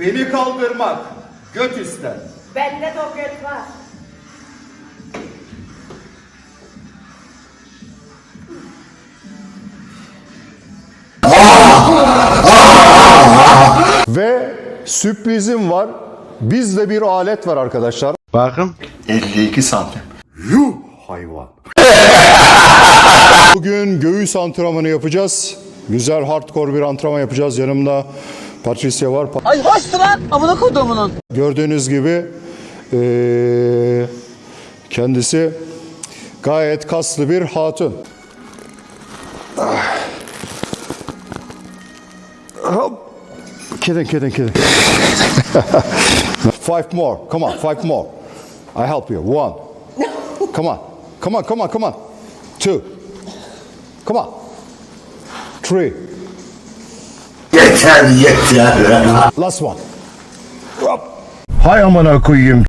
Beni kaldırmak göt ister. Bende de o göt var. Ve sürprizim var. Bizde bir alet var arkadaşlar. Bakın. 52 santim. Yuh hayvan. Bugün göğüs antrenmanı yapacağız. Güzel hardcore bir antrenman yapacağız. Yanımda Patricia var. Pa- Ay hoştu lan amına kodumunun. Gördüğünüz gibi eee, kendisi gayet kaslı bir hatun. Ah. Hop. Kidding, kidding, kidding. five more. Come on, five more. I help you. One. Come on. Come on, come on, come on. Two. Come on. Three. Yeter yeter. Last one. Hay amına koyayım.